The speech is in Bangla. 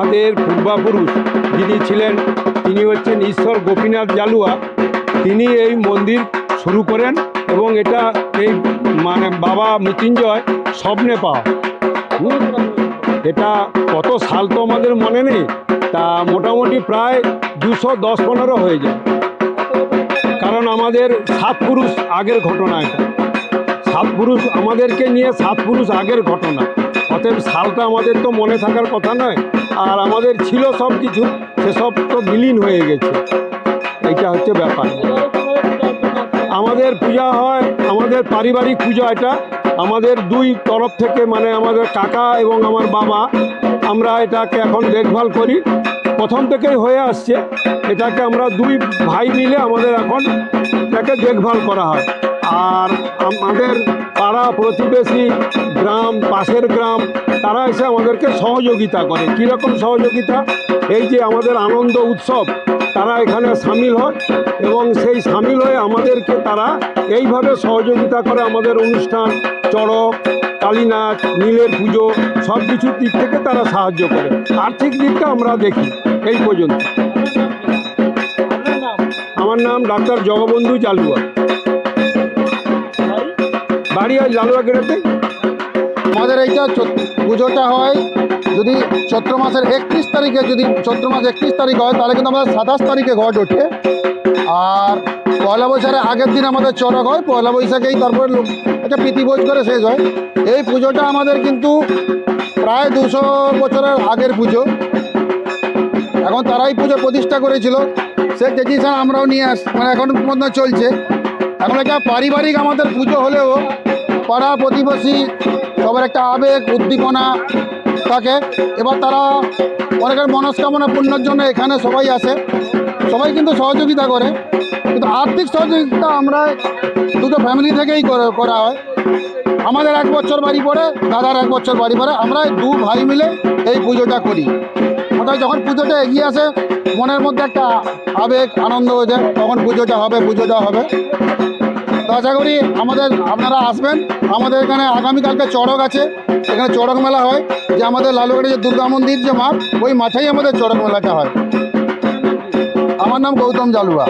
আমাদের পূর্বাপুরুষ যিনি ছিলেন, তিনি হচ্ছেন ঈশ্বর গোপীনাথ জালুয়া। তিনি এই মন্দির শুরু করেন এবং এটা এই মানে বাবা মৃত্যুঞ্জয় স্বপ্নে পাওয়া। এটা কত সাল তো আমাদের মনে নেই, তা মোটামুটি প্রায় দুশো দশ পনেরো হয়ে যায়। কারণ আমাদের সাত পুরুষ আগের ঘটনা এটা। সাত পুরুষ আমাদেরকে নিয়ে সাত পুরুষ আগের ঘটনা। অতএব সালটা আমাদের তো মনে থাকার কথা নয়। আর আমাদের ছিল সব কিছু সেসব তো বিলীন হয়ে গেছে। এটা হচ্ছে ব্যাপার। আমাদের পূজা হয়, আমাদের পারিবারিক পূজা এটা। আমাদের দুই তরফ থেকে মানে আমাদের কাকা এবং আমার বাবা, আমরা এটাকে এখন দেখভাল করি। প্রথম থেকেই হয়ে আসছে, এটাকে আমরা দুই ভাই মিলে আমাদের এখন এটাকে দেখভাল করা হয়। আর আমাদের পাড়া প্রতিবেশী গ্রাম, পাশের গ্রাম, তারা এসে আমাদেরকে সহযোগিতা করে। কীরকম সহযোগিতা? এই যে আমাদের আনন্দ উৎসব, তারা এখানে সামিল হয় এবং সেই সামিল হয়ে আমাদেরকে তারা এইভাবে সহযোগিতা করে আমাদের অনুষ্ঠান, চড়ক কালীনাচ নীলের পুজো সব কিছুর দিক থেকে তারা সাহায্য করে। আর্থিক দিকটা আমরা দেখি এই পর্যন্ত। আমার নাম ডাক্তার জগবন্ধু জালুয়া। বাড়ি হয় গেড়েতে আমাদের এইটা পুজোটা হয় যদি চৈত্র মাসের একত্রিশ তারিখে, যদি চৈত্র মাস একত্রিশ তারিখ হয়, তাহলে কিন্তু আমাদের সাতাশ তারিখে ঘট ওঠে। আর পয়লা বৈশাখের আগের দিন আমাদের চড়ক হয়, পয়লা বৈশাখেই তারপরে লোক একটা প্রীতিভোজ করে শেষ হয়। এই পুজোটা আমাদের কিন্তু প্রায় দুশো বছরের আগের পুজো। এখন তারাই পুজো প্রতিষ্ঠা করেছিল। সে ট্রেডিশন আমরাও নিয়ে আস মানে এখন পর্যন্ত চলছে। এখন এটা পারিবারিক আমাদের পুজো হলেও পাড়া প্রতিবেশী সবার একটা আবেগ, উদ্দীপনা থাকে। এবার তারা অনেকের মনস্কামনা পূর্ণের জন্য এখানে সবাই আসে। সবাই কিন্তু সহযোগিতা করে। কিন্তু আর্থিক সহযোগিতা আমরা দুটো ফ্যামিলি থেকেই করে- হয়। আমাদের এক বছর বাড়ি পড়ে, দাদার এক বছর বাড়ি পড়ে। আমরা দু ভাই মিলে এই পুজোটা করি। অর্থাৎ যখন পুজোটা এগিয়ে আসে, মনের মধ্যে একটা আবেগ, আনন্দ হয়ে যায়। তখন পুজোটা হবে পুজোটা হবে। তো আশা করি আমাদের আপনারা আসবেন। আমাদের এখানে আগামীকালকে চড়ক আছে। এখানে চড়ক মেলা হয়। যে আমাদের লালুগড়ে যে দুর্গা মন্দির যে মাঠ, ওই মাঠেই আমাদের চড়ক মেলাটা হয়। আমার নাম গৌতম জালুয়া।